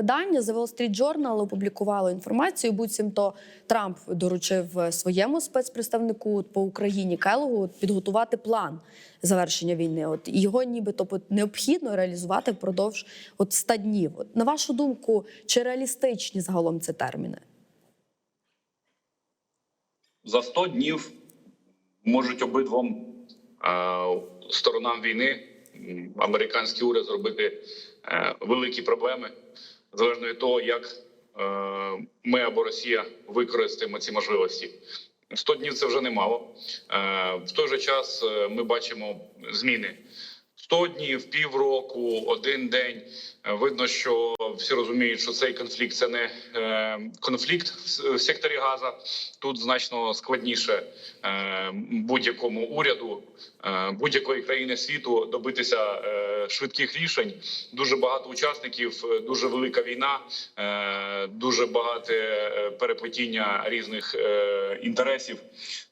видання The Wall Street Journal опублікувало інформацію. Буцімто Трамп доручив своєму спецпредставнику по Україні Келогу підготувати план завершення війни. От його нібито необхідно реалізувати впродовж от 100 днів. От, на вашу думку, чи реалістичні загалом ці терміни? за 100 днів можуть обидвом е, сторонам війни американський уряд зробити е, великі проблеми залежно від того, як е, ми або Росія використаємо ці можливості. 100 днів це вже немало. Е, в той же час е, ми бачимо зміни. 100 днів, півроку, один день. Е, Видно, що всі розуміють, що цей конфлікт це не е, конфлікт в секторі Газа. Тут значно складніше е, будь-якому уряду будь-якої країни світу добитися швидких рішень. Дуже багато учасників, дуже велика війна, дуже багате е, переплетіння різних інтересів.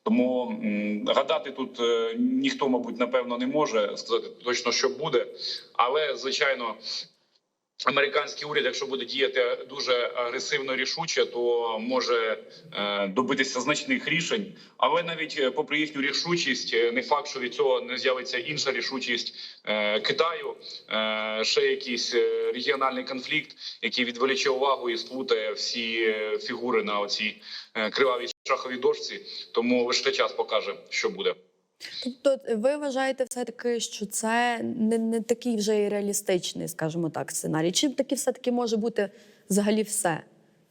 Тому гадати тут ніхто, мабуть, напевно не може сказати точно, що буде, але звичайно. Американський уряд, якщо буде діяти дуже агресивно рішуче, то може е, добитися значних рішень. Але навіть е, попри їхню рішучість, е, не факт, що від цього не з'явиться інша рішучість Китаю, ще якийсь регіональний конфлікт, який відволіче увагу і сплутає всі фігури на оцій кривавій шаховій дошці. Тому лише час покаже, що буде. Тобто, ви вважаєте все таки, що це не, не такий вже і реалістичний, скажімо так, сценарій? Чи таки все таки може бути взагалі все?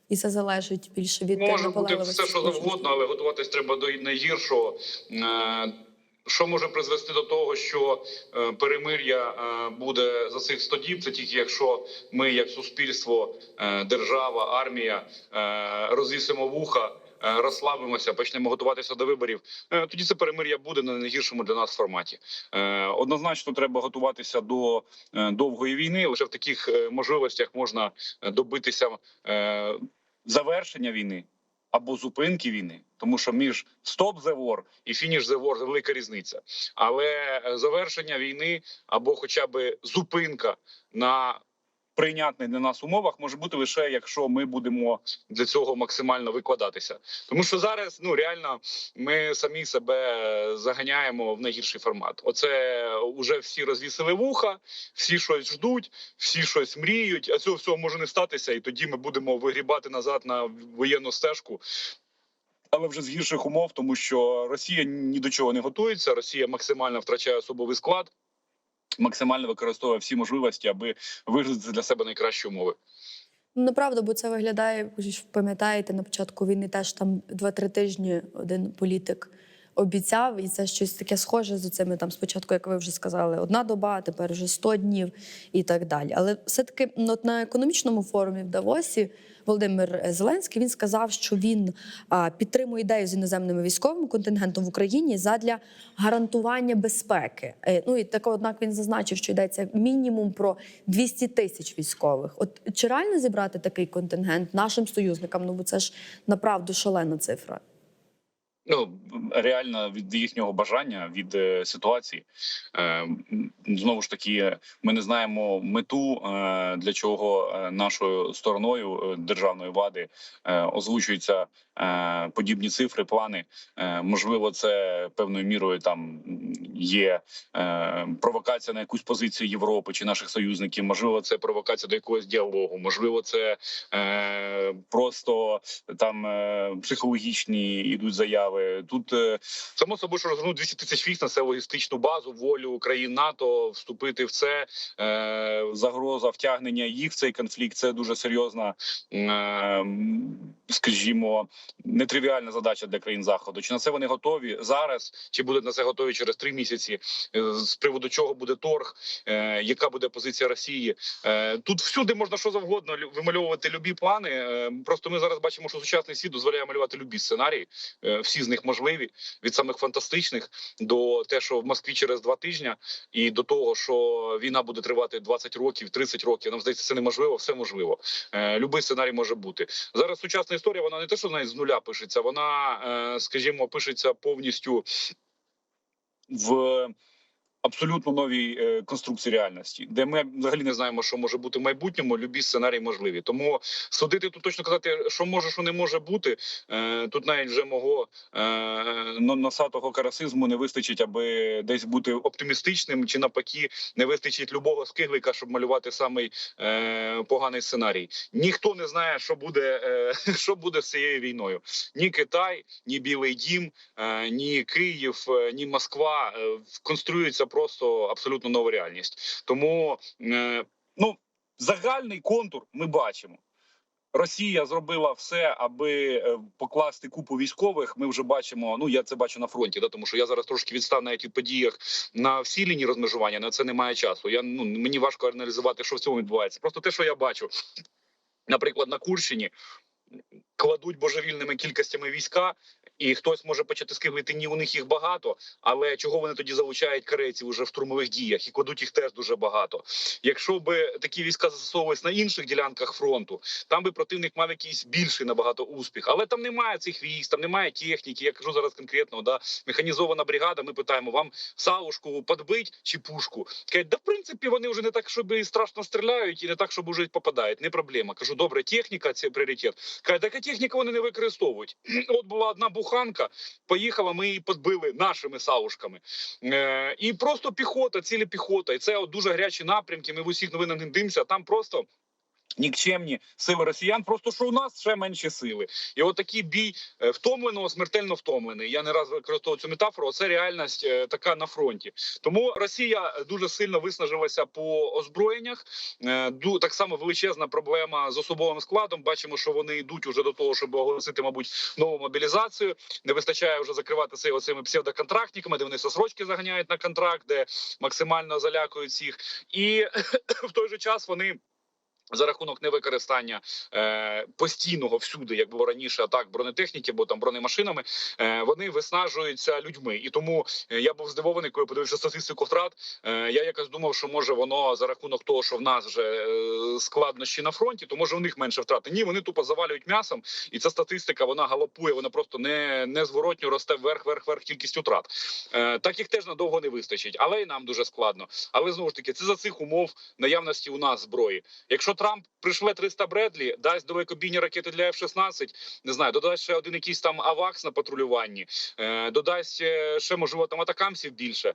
І це залежить більше від Може бути все, що завгодно, але готуватись треба до найгіршого. Е, Що може призвести до того, що е, перемир'я е, буде за цих 100 діб? Це тільки якщо ми, як суспільство, е, держава, армія, е, розвісимо вуха. Е, Розслабимося, почнемо готуватися до виборів. Е, Тоді це перемир'я буде на найгіршому для нас форматі. Е, Однозначно, треба готуватися до довгої війни. Лише в таких можливостях можна добитися завершення війни або зупинки війни, тому що між стоп the war і фініш the war велика різниця. Але завершення війни або хоча б зупинка на прийнятних для нас умовах може бути лише якщо ми будемо для цього максимально викладатися. Тому що зараз ну реально ми самі себе заганяємо в найгірший формат. Оце вже всі розвісили вуха, всі щось ждуть, всі щось мріють. А цього всього може не статися, і тоді ми будемо вигрібати назад на воєнну стежку. Але вже з гірших умов, тому що Росія ні до чого не готується. Росія максимально втрачає особовий склад, максимально використовує всі можливості, аби виграти для себе найкращі умови. Ну, Неправда, бо це виглядає, ви пам'ятаєте, на початку війни теж там 2-3 тижні один політик обіцяв, і це щось таке схоже з цими там спочатку, як ви вже сказали, одна доба, тепер вже 100 днів і так далі. Але все-таки ну, на економічному форумі в Давосі Володимир Зеленський він сказав, що він підтримує ідею з іноземними військовим контингентом в Україні задля гарантування безпеки. Е, ну і так, однак він зазначив, що йдеться мінімум про 200 тисяч військових. От чи реально зібрати такий контингент нашим союзникам? Ну бо це ж направду шалена цифра. Ну реально від їхнього бажання від е, ситуації Е, знову ж таки, ми не знаємо мету е, для чого е, нашою стороною е, державної влади е, озвучуються е, подібні цифри, плани. Е, можливо, це певною мірою там є е, провокація на якусь позицію Європи чи наших союзників. Можливо, це провокація до якогось діалогу. Можливо, це е, просто там е, психологічні ідуть заяви. Тут е, само собою, що розгорнути 200 тисяч військ на це логістичну базу, волю країн НАТО вступити в це е, загроза втягнення їх в цей конфлікт. Це дуже серйозна, е, скажімо, нетривіальна задача для країн заходу. Чи на це вони готові зараз? Чи будуть на це готові через три місяці? З приводу чого буде торг? Яка буде позиція Росії? Тут всюди можна що завгодно вимальовувати любі плани. Просто ми зараз бачимо, що сучасний світ дозволяє малювати любі сценарії. Всі з них можливі від самих фантастичних до те, що в Москві через два тижні, і до того, що війна буде тривати 20 років, 30 років. Нам здається, це неможливо, все можливо. Е, любий сценарій може бути зараз. Сучасна історія вона не те, що навіть з нуля пишеться, вона, е, скажімо, пишеться повністю в абсолютно новій е, конструкції реальності, де ми взагалі не знаємо, що може бути в майбутньому. Любі сценарії можливі. Тому судити тут точно казати, що може, що не може бути. Е, тут навіть вже мого е, носатого карасизму не вистачить, аби десь бути оптимістичним, чи навпаки, не вистачить любого скиглика, щоб малювати самий поганий сценарій. Ніхто не знає, що буде, що буде з цією війною. Ні Китай, ні Білий Дім, ні Київ, ні Москва конструюється просто абсолютно нова реальність. Тому е, ну загальний контур ми бачимо. Росія зробила все, аби е, покласти купу військових. Ми вже бачимо. Ну я це бачу на фронті, да тому що я зараз трошки відстав навіть від подіях на всій лінії розмежування. На це немає часу. Я ну мені важко аналізувати, що в цьому відбувається. Просто те, що я бачу, наприклад, на Курщині кладуть божевільними кількостями війська, і хтось може почати скиглити, ні у них їх багато, але чого вони тоді залучають корейців уже в штурмових діях і кладуть їх теж дуже багато. Якщо би такі війська застосовувались на інших ділянках фронту, там би противник мав якийсь більший набагато успіх. Але там немає цих військ, там немає техніки. Я кажу зараз конкретно, да механізована бригада. Ми питаємо вам савушку подбить чи пушку. Кажуть, да в принципі вони вже не так, щоб страшно стріляють, і не так, щоб уже попадають. Не проблема. Кажу, добре, техніка це пріоритет. Каже, така техніка вони не використовують. От була одна буханка, поїхала, ми її подбили нашими савушками. Е, і просто піхота, цілі піхота. І це от дуже гарячі напрямки. Ми в усіх новинах не дивимося. Там просто. Нікчемні сили росіян, просто що у нас ще менші сили, і от такий бій е, втомленого, смертельно втомлений. Я не раз використовував цю метафору. Це реальність е, така на фронті. Тому Росія дуже сильно виснажилася по озброєннях. Е, так само величезна проблема з особовим складом. Бачимо, що вони йдуть уже до того, щоб оголосити, мабуть, нову мобілізацію. Не вистачає вже закривати це оцими псевдоконтрактниками, де вони сосрочки заганяють на контракт, де максимально залякують всіх, і в той же час вони. За рахунок невикористання е, постійного всюди, як було раніше, атак бронетехніки, бо там бронемашинами, е, вони виснажуються людьми. І тому е, я був здивований, коли подивився статистику втрат. Е, я якось думав, що може воно за рахунок того, що в нас вже е, складнощі на фронті, то може у них менше втрати. Ні, вони тупо завалюють м'ясом, і ця статистика вона галопує, вона просто не, не зворотньо росте вверх, вверх, вверх кількість втрат. Е, так їх теж надовго не вистачить, але і нам дуже складно. Але знову ж таки, це за цих умов наявності у нас зброї. Якщо Трамп пришле 300 Бредлі, дасть далекобійні ракети для F-16, не знаю, додасть ще один якийсь там авакс на патрулюванні, е, додасть е, ще можливо там атакамсів більше.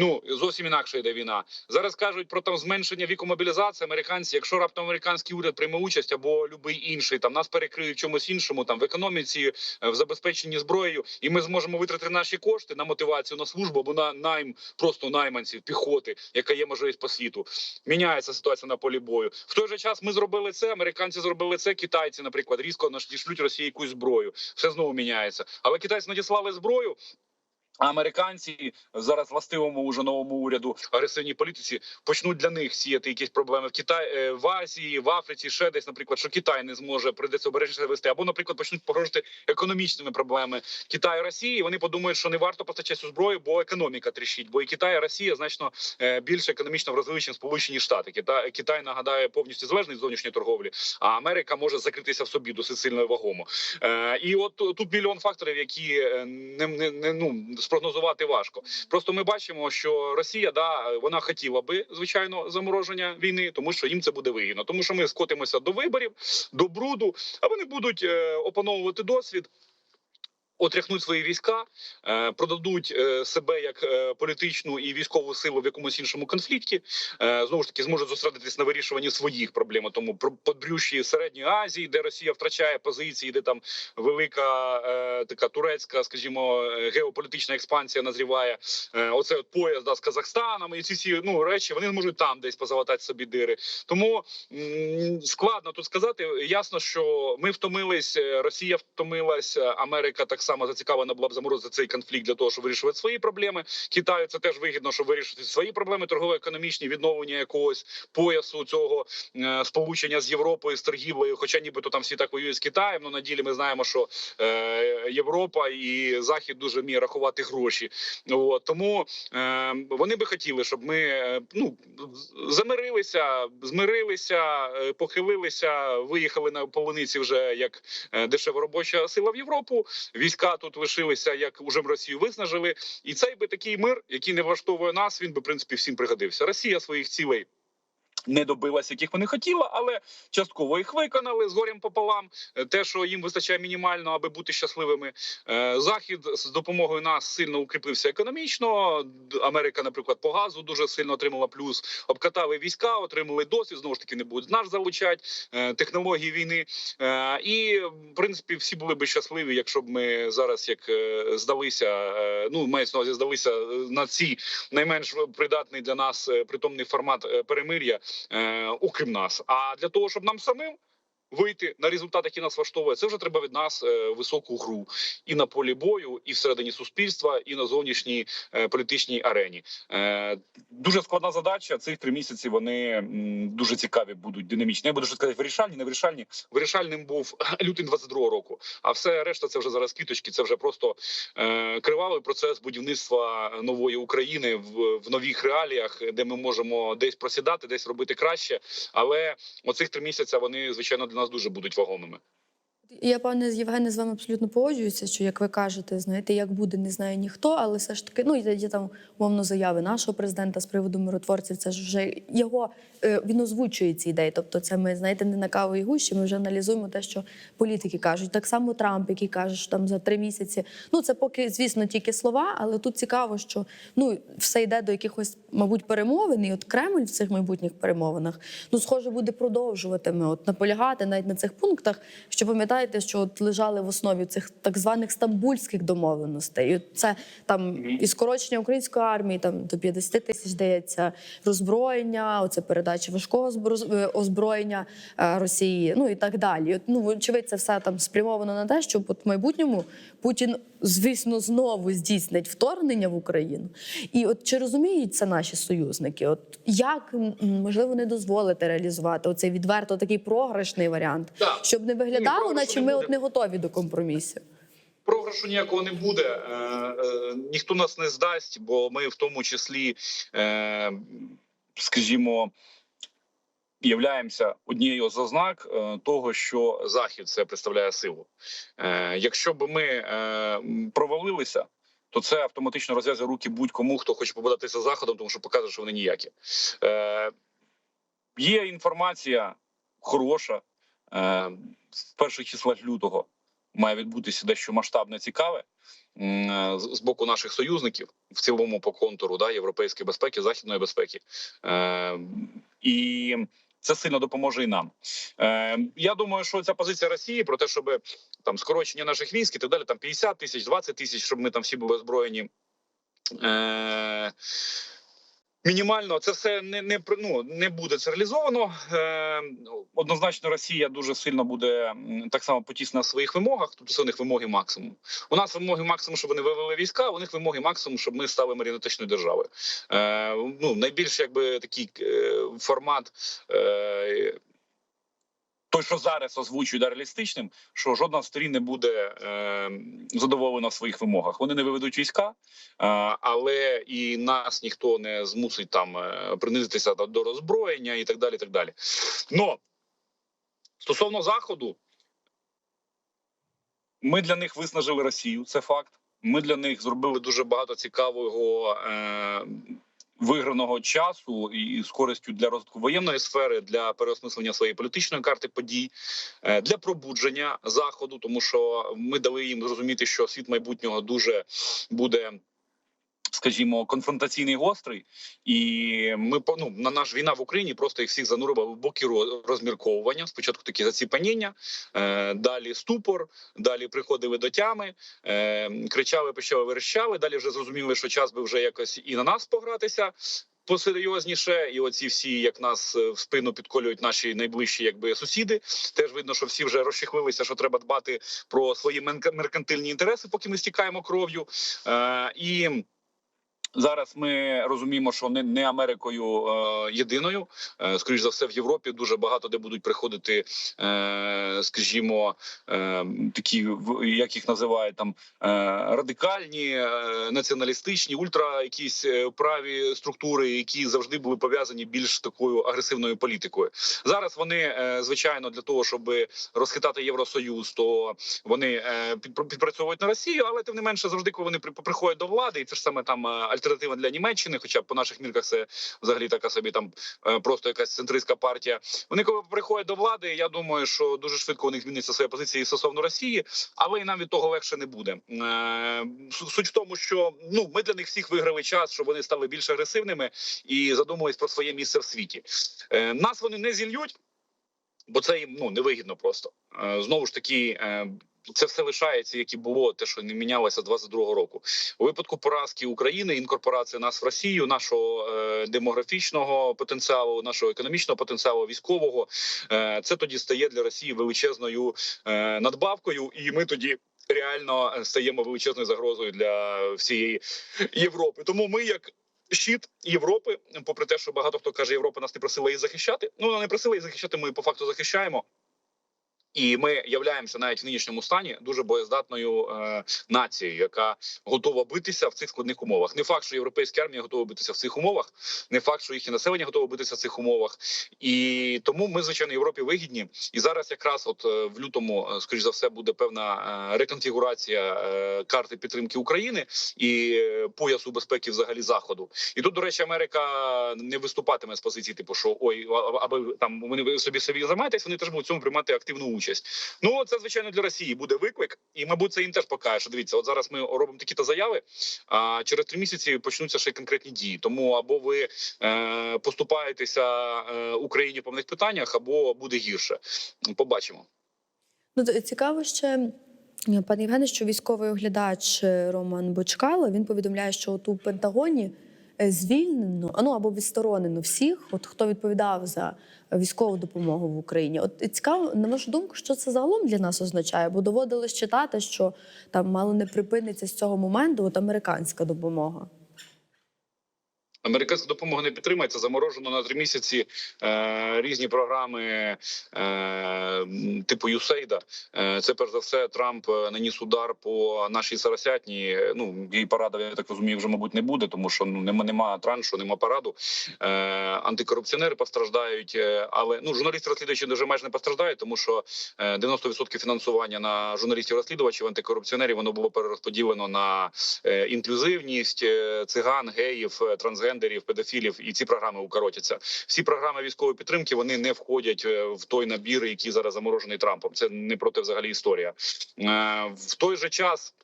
Ну зовсім інакше йде війна. Зараз кажуть про там зменшення віку мобілізації. Американці, якщо раптом американський уряд прийме участь або будь-який інший, там нас перекриють в чомусь іншому, там в економіці, е, в забезпеченні зброєю, і ми зможемо витратити наші кошти на мотивацію на службу або на найм просто найманців, піхоти, яка є можливість по світу. Міняється ситуація на полі бою. В той же час ми зробили це. Американці зробили це. Китайці, наприклад, різко надішлють Росії якусь зброю. Все знову міняється. Але китайці надіслали зброю. Американці зараз властивому уже новому уряду агресивній політиці почнуть для них сіяти якісь проблеми в Китаї е, в Азії, в Африці, ще десь, наприклад, що Китай не зможе прийдеться обережніше вести, або, наприклад, почнуть погрожувати економічними проблемами Китаю Росії. і Вони подумають, що не варто постачати зброю, бо економіка тріщить. Бо і Китай, і Росія значно е, більше економічно вразливі, Сполучені Штати. Китай, Китай нагадає повністю залежний зовнішньої торговлі, а Америка може закритися в собі досить сильно і вагомо. Е, і от тут мільйон факторів, які не, не, не ну спрогнозувати важко. Просто ми бачимо, що Росія да вона хотіла би звичайно замороження війни, тому що їм це буде вигідно. Тому що ми скотимося до виборів, до бруду, а вони будуть е, опановувати досвід. Отряхнуть свої війська, е, продадуть е, себе як е, політичну і військову силу в якомусь іншому конфлікті. Знову ж таки зможуть зосередитись на вирішуванні своїх проблем. Тому про подрющі середньої Азії, де Росія втрачає позиції, де там велика така турецька, скажімо, геополітична експансія назріває. Оце от пояс да, з Казахстаном і ці всі ну речі вони можуть там десь позалатати собі дири. Тому складно тут сказати. Ясно, що ми втомились, Росія втомилась, Америка так само зацікавлена була б заморозити цей конфлікт для того, щоб вирішувати свої проблеми. Китаю це теж вигідно, щоб вирішити свої проблеми, торгово-економічні відновлення якогось поясу цього е, сполучення з Європою з торгівлею. Хоча нібито там всі так воюють з Китаєм. Ну на ділі ми знаємо, що е, Європа і Захід дуже вміє рахувати гроші. От, тому е, вони би хотіли, щоб ми е, ну замирилися, змирилися, е, похилилися, виїхали на полуниці вже як е, дешева робоча сила в Європу. Війська війська тут лишилися, як уже в Росію виснажили. І цей би такий мир, який не влаштовує нас, він би в принципі всім пригодився. Росія своїх цілей. Не добилася, яких вони хотіли, але частково їх виконали з горем пополам. Е, Те, що їм вистачає мінімально, аби бути щасливими. Е, Захід з допомогою нас сильно укріпився економічно. Америка, наприклад, по газу дуже сильно отримала плюс. Обкатали війська, отримали досвід. Знову ж таки, не будуть наш залучати е, технології війни. І в принципі всі були би щасливі, якщо б ми зараз як здалися. Ну мається на увазі здалися на ці найменш придатний для нас притомний формат перемир'я, окрім нас. А для того, щоб нам самим. Вийти на результат, який нас влаштовує, це вже треба від нас е, високу гру і на полі бою, і всередині суспільства, і на зовнішній е, політичній арені. Е, дуже складна задача. Цих три місяці вони дуже цікаві будуть динамічні. Я буду сказати вирішальні, не вирішальні. Вирішальним був лютий 22-го року. А все решта це вже зараз квіточки. Це вже просто кривавий процес будівництва нової України в, нових реаліях, де ми можемо десь просідати, десь робити краще. Але оцих три місяці вони звичайно для нас дуже будуть вагомими. Я, пане з Євгене, з вами абсолютно погоджуюся, що як ви кажете, знаєте, як буде, не знає ніхто, але все ж таки, ну є, там умовно заяви нашого президента з приводу миротворців. Це ж вже його е, він озвучує ці ідеї. Тобто, це ми знаєте, не на каву і гущі. Ми вже аналізуємо те, що політики кажуть. Так само Трамп, який каже, що там за три місяці. Ну це поки, звісно, тільки слова, але тут цікаво, що ну все йде до якихось, мабуть, перемовин. І от Кремль в цих майбутніх перемовинах ну схоже буде продовжуватиме от наполягати навіть на цих пунктах. Що пам'ятаєте, що от лежали в основі цих так званих стамбульських домовленостей. І от це там і скорочення української армії, там до 50 тисяч здається, роззброєння, оце передача важкого е, озброєння е, Росії, ну і так далі. От, ну очевидь, це все там спрямовано на те, щоб от в майбутньому Путін, звісно, знову здійснить вторгнення в Україну. І от чи розуміють це наші союзники? От як можливо не дозволити реалізувати оцей відверто такий програшний варіант, Так. щоб не виглядало, програшу наче не ми буде. от не готові до компромісів. Програшу ніякого не буде. Е, е, ніхто нас не здасть, бо ми в тому числі, е, скажімо, являємося однією з ознак е, того, що захід це представляє силу. Е, якщо б ми е, провалилися. То це автоматично розв'язує руки будь-кому, хто хоче побудатися заходом, тому що показує, що вони ніякі. Е, є інформація хороша. Е, в перших числах лютого має відбутися дещо масштабне цікаве е, з боку наших союзників в цілому по контуру да, європейської безпеки, західної безпеки. Е, і це сильно допоможе і нам. Е, я думаю, що ця позиція Росії про те, щоб там скорочення наших військ і так далі, там 50 тисяч, 20 тисяч, щоб ми там всі були озброєні. Е, Мінімально це все не не ну, не буде цереалізовано. Е, однозначно, Росія дуже сильно буде так само потісна в своїх вимогах. Тобто у них вимоги максимум. У нас вимоги максимум, щоб вони вивели війська. У них вимоги максимум, щоб ми стали маріонетичною державою. Е, ну найбільш якби такий е, формат. Е, той, що зараз озвучують реалістичним, що жодна з сторін не буде е, задоволена в своїх вимогах. Вони не виведуть війська, е, але і нас ніхто не змусить там е, принизитися до, до роззброєння і так далі. І так далі. Но стосовно заходу, ми для них виснажили Росію. Це факт. Ми для них зробили дуже багато цікавого. Е, Виграного часу і з користю для розвитку воєнної сфери, для переосмислення своєї політичної карти подій, е, для пробудження заходу, тому що ми дали їм зрозуміти, що світ майбутнього дуже буде. Скажімо, конфронтаційний гострий, і ми ну, на наш війна в Україні просто їх всіх занурила в боки ро- розмірковування. Спочатку такі заціпаніння, е, далі ступор, далі приходили до тями, е, кричали, почали верещали. Далі вже зрозуміли, що час би вже якось і на нас погратися посерйозніше. І оці всі, як нас е, в спину підколюють наші найближчі, якби сусіди. Теж видно, що всі вже розчехлилися, що треба дбати про свої меркантильні інтереси, поки ми стікаємо кров'ю. Е, і Зараз ми розуміємо, що не, не Америкою е, єдиною. Е, скоріш за все, в Європі дуже багато де будуть приходити, е, скажімо, е, такі як їх називають там е, радикальні, е, націоналістичні, ультра якісь е, праві структури, які завжди були пов'язані більш такою агресивною політикою. Зараз вони е, звичайно для того, щоб розхитати Євросоюз, то вони е, підпрацьовують на Росію, але тим не менше, завжди, коли вони при- приходять до влади, і це ж саме там е, альтернатива для Німеччини, хоча по наших мірках це взагалі така собі там е, просто якась центристська партія. Вони коли приходять до влади, я думаю, що дуже швидко у них зміниться своя позиція стосовно Росії, але і нам від того легше не буде. Е, Суть в тому, що ну ми для них всіх виграли час, щоб вони стали більш агресивними і задумались про своє місце в світі. Е, Нас вони не зільють. Бо це їм ну невигідно просто знову ж таки. Це все лишається, як і було, те, що не мінялося з 22-го року. У випадку поразки України, інкорпорації нас в Росію, нашого е, демографічного потенціалу, нашого економічного потенціалу, військового, е, це тоді стає для Росії величезною е, надбавкою, і ми тоді реально стаємо величезною загрозою для всієї Європи. Тому ми як. Щит Європи, попри те, що багато хто каже, Європа нас не просила її захищати. Ну вона не просила її захищати. Ми по факту захищаємо. І ми являємося навіть в нинішньому стані дуже боєздатною е, нацією, яка готова битися в цих складних умовах. Не факт, що європейська армія готова битися в цих умовах, не факт, що їхнє населення готове битися в цих умовах. І тому ми, звичайно, Європі вигідні. І зараз, якраз, от е, в лютому, е, скоріш за все, буде певна е, реконфігурація карти підтримки України і поясу безпеки взагалі заходу. І тут, до речі, Америка не виступатиме з позиції, типу, що ой, аби там вони собі собі займаєтесь, вони теж будуть цьому приймати активну участь. Ну це звичайно для Росії буде виклик, і мабуть, це їм теж покаже. що Дивіться, от зараз ми робимо такі-то заяви. А через три місяці почнуться ще конкретні дії. Тому або ви е, поступаєтеся е, Україні по певних питаннях, або буде гірше. Побачимо. Ну, цікаво ще, пане Євгене, що військовий оглядач е, Роман Бочкало він повідомляє, що от у Пентагоні звільнено ну або відсторонено всіх, от хто відповідав за військову допомогу в Україні. От і цікаво, на вашу думку, що це загалом для нас означає? Бо доводилось читати, що там мало не припиниться з цього моменту от американська допомога. Американська допомога не підтримується. Заморожено на три місяці е, різні програми е, типу Юсейда. Е, це перш за все Трамп е, наніс удар по нашій Сарасятні. Ну її парада, я так розумію, вже мабуть не буде, тому що ну нема, нема траншу, нема параду. Е, антикорупціонери постраждають, е, але ну журналісти розслідувачі вже майже не постраждають, тому що е, 90% фінансування на журналістів розслідувачів антикорупціонерів воно було перерозподілено на е, інклюзивність е, циган, геїв, е, трансгендерів, педофілів, і ці програми укоротяться. Всі програми військової підтримки вони не входять е, в той набір, який зараз заморожений Трампом. Це не проти взагалі історія. Е, В той же час.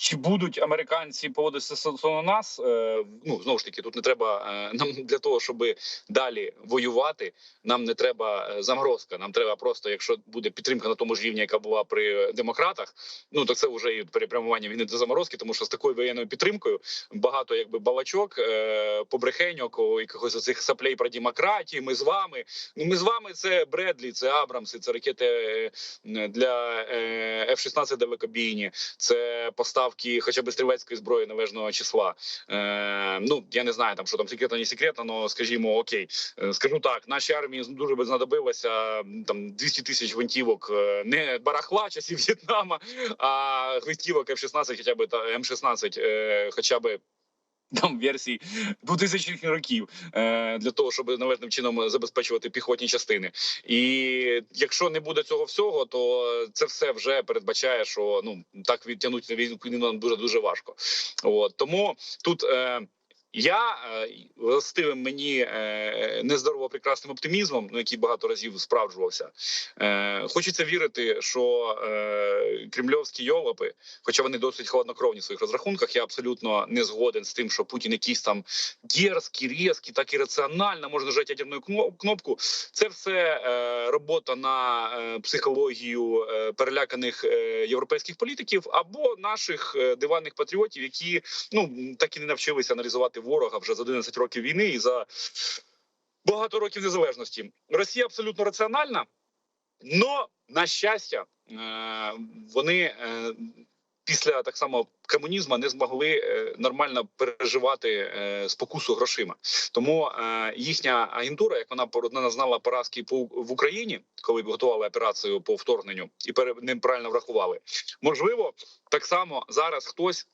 Чи будуть американці поводитися стосовно нас? Е, ну знову ж таки, тут не треба е, нам для того, щоб далі воювати. Нам не треба е, заморозка. Нам треба просто, якщо буде підтримка на тому ж рівні, яка була при демократах. Ну то це вже і перепрямування війни до заморозки, тому що з такою воєнною підтримкою багато якби балачок, побрехеньок, якихось оцих саплей про демократію. Ми з вами. Ну ми з вами це Бредлі, це Абрамси, це ракети для е, F-16 далекобійні, це поставки, хоча б стрілецької зброї належного числа. Е, ну я не знаю там, що там секретно, не секретно, але скажімо, окей, Е, скажу так, нашій армії дуже би знадобилося там 200 тисяч гвинтівок, е, не барахла часів В'єтнама, а гвинтівок F-16, хоча б та М-16, е, хоча б. Там версій 2000 років е, для того, щоб належним чином забезпечувати піхотні частини. І якщо не буде цього всього, то це все вже передбачає, що ну так відтягнути війну нам дуже дуже важко. От тому тут. Е, я е, властивим мені е, нездорово прекрасним оптимізмом, ну який багато разів справджувався. Е, хочеться вірити, що кремльовські йолопи, хоча вони досить холоднокровні в своїх розрахунках, я абсолютно не згоден з тим, що Путін якийсь там дерзкий, різкий, так і раціонально може нажати ядерну кнопку. Це все робота на психологію переляканих європейських політиків або наших диванних патріотів, які ну так і не навчилися аналізувати ворога вже за 11 років війни і за багато років незалежності. Росія абсолютно раціональна, но на щастя, е, вони. е, після так само комунізму не змогли е, нормально переживати спокусу грошима. Тому їхня агентура, як вона пор- знала поразки в Україні, коли готували операцію по вторгненню, і пере, неправильно врахували. Можливо, так само зараз хтось.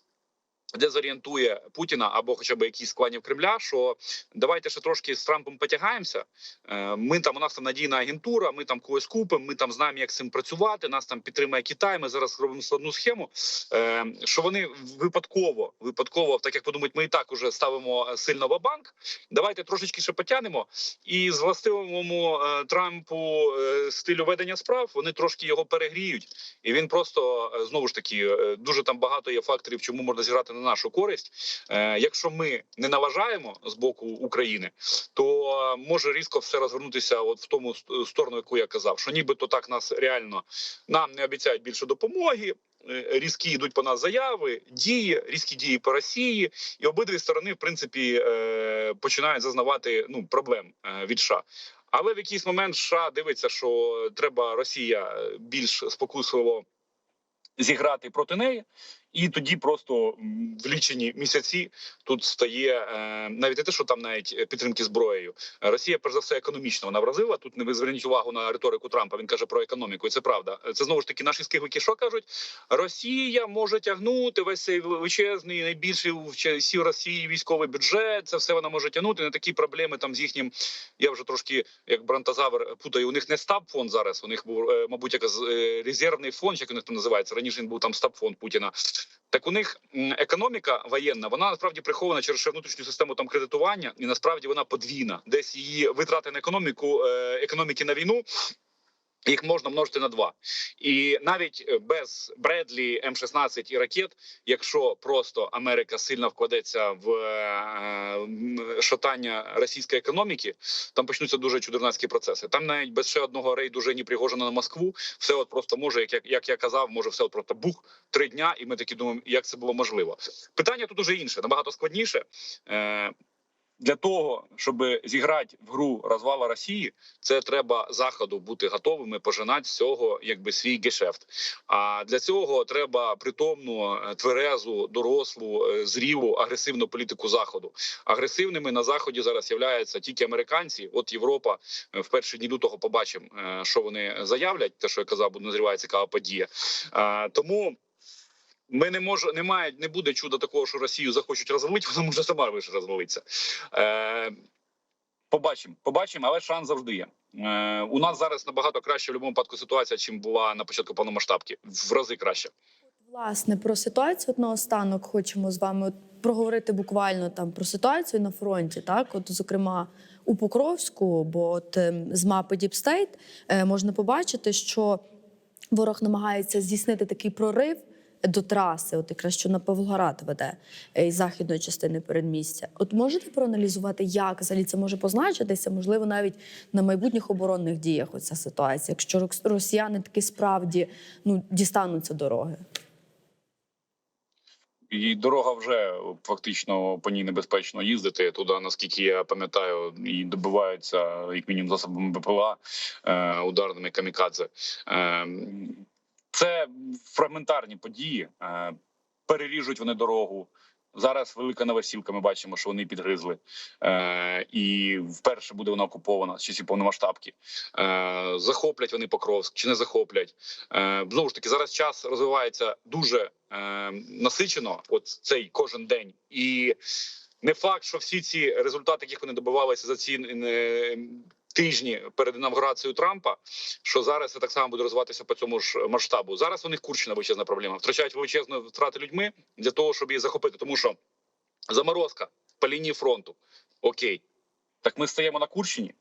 Дезорієнтує Путіна або хоча б якісь скланів Кремля, що давайте ще трошки з Трампом потягаємося. Е, Ми там у нас там надійна агентура, ми там когось купимо. Ми там знаємо, як з цим працювати. Нас там підтримує Китай. Ми зараз робимо складну схему. Е, Що вони випадково, випадково, так як подумають, ми і так уже ставимо сильно в банк. Давайте трошечки ще потягнемо. І з властивому е, Трампу стилю ведення справ вони трошки його перегріють, і він просто знову ж таки дуже там багато є факторів, чому можна зіграти на нашу користь. Е, Якщо ми не наважаємо з боку України, то е, може різко все розвернутися, от в тому сторону, яку я казав, що нібито так нас реально нам не обіцяють більше допомоги. е, Різкі йдуть по нас заяви, дії, різкі дії по Росії, і обидві сторони, в принципі, починають зазнавати ну проблем від США. Але в якийсь момент США дивиться, що треба Росія більш спокусливо зіграти проти неї, і тоді просто в лічені місяці тут стає е, навіть не те, що там навіть е, підтримки зброєю. Е, Росія, перш за все, економічно вона вразила. Тут не ви зверніть увагу на риторику Трампа. Він каже про економіку, і це правда. Це знову ж таки наші скиглики. Що кажуть? Росія може тягнути весь цей величезний, найбільший в часів Росії військовий бюджет. Це все вона може тягнути. Не такі проблеми там з їхнім. Я вже трошки як Брантазавр путаю. У них не стаб фонд зараз. У них був, мабуть, е, резервний фонд, як у них там називається. Раніше він був там стаб фонд Путіна. Так у них економіка воєнна, вона насправді прихована через внутрішню систему там кредитування, і насправді вона подвійна. Десь її витрати на економіку е, економіки на війну. Їх можна множити на два, і навіть е, без Бредлі, М-16 і ракет, якщо просто Америка сильно вкладеться в е, шатання російської економіки, там почнуться дуже чудернацькі процеси. Там навіть без ще одного рейду Жені Пригожина на Москву, все от просто може, як, як, я казав, може все от просто бух три дня, і ми такі думаємо, як це було можливо. Питання тут уже інше, набагато складніше. Для того, щоб зіграти в гру розвала Росії, це треба заходу бути готовими пожинати з цього, якби свій гешефт. А для цього треба притомну, е, тверезу, дорослу, е, зрілу, агресивну політику заходу. Агресивними на заході зараз являються тільки американці. От Європа е, в перші дні лютого побачимо, що вони заявлять. Те, що я казав, буде назріває цікава подія. Тому. Ми не може, немає, не буде чуда такого, що Росію захочуть розвалити, вона може сама лише розвалиться. Е, побачимо, побачимо, але шанс завжди є. Е, у нас зараз набагато краще в будь-якому випадку ситуація, чим була на початку повномасштабки. В рази краще. Власне, про ситуацію от наостанок хочемо з вами проговорити буквально там про ситуацію на фронті. Так, от, зокрема, у Покровську, бо от ем, з мапи е, можна побачити, що ворог намагається здійснити такий прорив. До траси, от якраз що на Павлоград веде е, із західної частини передмістя. От можете проаналізувати, як взагалі це може позначитися, можливо, навіть на майбутніх оборонних діях оця ситуація, якщо рос- росіяни таки справді ну дістануться дороги. І дорога вже фактично по ній небезпечно їздити туди, наскільки я пам'ятаю, і добиваються як мінімум засобами БПЛА е, ударними камікадзе. Це фрагментарні події. Е, переріжуть вони дорогу. Зараз велика новосілка. Ми бачимо, що вони підгризли, е, і вперше буде вона окупована з часів повномасштабки. Е, захоплять вони Покровськ чи не захоплять. Е, знову ж таки, зараз час розвивається дуже е, насичено. От цей кожен день, і не факт, що всі ці результати, яких вони добивалися за ці е, тижні перед інавгурацією Трампа, що зараз це так само буде розвиватися по цьому ж масштабу. Зараз у них Курщина величезна проблема. Втрачають величезні втрати людьми для того, щоб її захопити, тому що заморозка по лінії фронту. Окей, так ми стаємо на Курщині.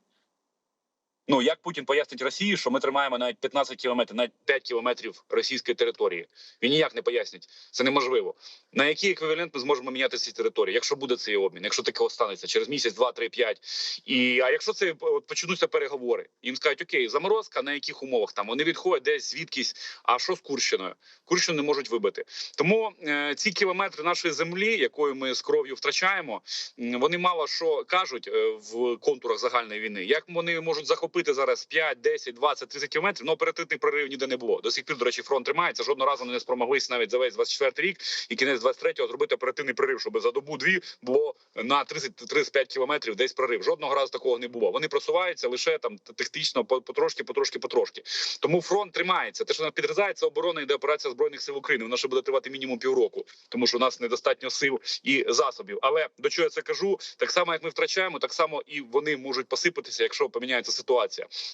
Ну як Путін пояснить Росії, що ми тримаємо навіть 15 кілометрів, навіть 5 кілометрів російської території? Він ніяк не пояснить. Це неможливо. На який еквівалент ми зможемо міняти ці території, якщо буде цей обмін, якщо таке станеться через місяць, два, три, п'ять. І а якщо це от, почнуться переговори, їм скажуть, окей, заморозка на яких умовах там вони відходять десь звідкись. А що з Курщиною? Курщину не можуть вибити. Тому е, ці кілометри нашої землі, якою ми з кров'ю втрачаємо, вони мало що кажуть е, в контурах загальної війни. Як вони можуть захопити? Захопити зараз 5, 10, 20, 30 кілометрів. Ну оперативний прорив ніде не було. До сих пір, до речі, фронт тримається. Жодного разу не спромоглися навіть за весь 24 рік і кінець 23-го зробити оперативний прорив, щоб за добу дві було на 30-35 кілометрів десь прорив. Жодного разу такого не було. Вони просуваються лише там тактично, по- потрошки, потрошки, потрошки. Тому фронт тримається. Те, що вона підрізається, оборона йде операція збройних сил України. Вона ще буде тривати мінімум півроку, тому що у нас недостатньо сил і засобів. Але до чого я це кажу? Так само, як ми втрачаємо, так само і вони можуть посипатися, якщо поміняється ситуація.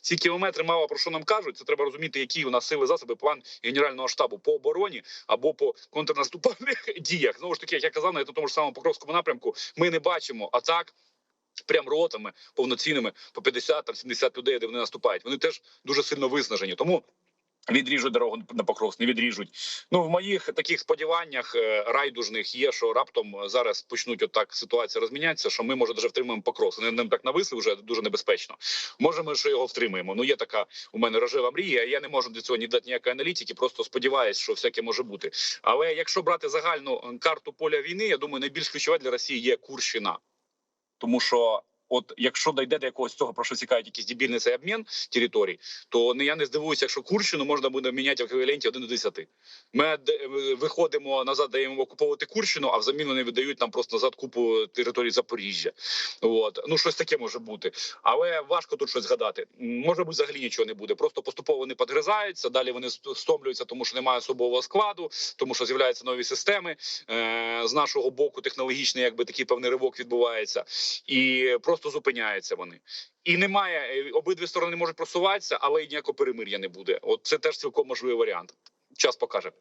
Ці кілометри мало про що нам кажуть. Це треба розуміти, які у нас сили засоби, план генерального штабу по обороні або по контрнаступальних діях. Знову ж таки, як я казав, на тому ж самому Покровському напрямку ми не бачимо атак. Прям ротами повноцінними по 50 там 70 людей, де вони наступають. Вони теж дуже сильно виснажені. Тому відріжуть дорогу на Покровськ, не відріжуть. Ну в моїх таких сподіваннях е, райдужних є, що раптом зараз почнуть отак ситуація розмінятися, що ми може даже втримаємо Покровськ. Вони ним так нависли вже дуже небезпечно. Може, ми що його втримаємо. Ну є така у мене рожева мрія. Я не можу до цього ні дати ніякої аналітики, просто сподіваюсь, що всяке може бути. Але якщо брати загальну карту поля війни, я думаю, найбільш ключова для Росії є Курщина. Тому що, от якщо дійде до якогось цього, про що цікавить якийсь дебільний цей обмін територій, то не я не здивуюся, якщо Курщину можна буде міняти в еквіваленті 1 до 10. Ми е, виходимо назад, даємо окуповувати Курщину, а взамін вони видають нам просто назад купу території Запоріжжя. От ну щось таке може бути, але важко тут щось згадати. Може бути, взагалі нічого не буде. Просто поступово вони підгризаються. Далі вони стомлюються, тому що немає особового складу, тому що з'являються нові системи. Е, з нашого боку технологічний, якби такий певний ривок відбувається, і просто зупиняються вони. І немає е, обидві сторони можуть просуватися, але й ніякого перемир'я не буде. От це теж цілком можливий варіант. Час покаже.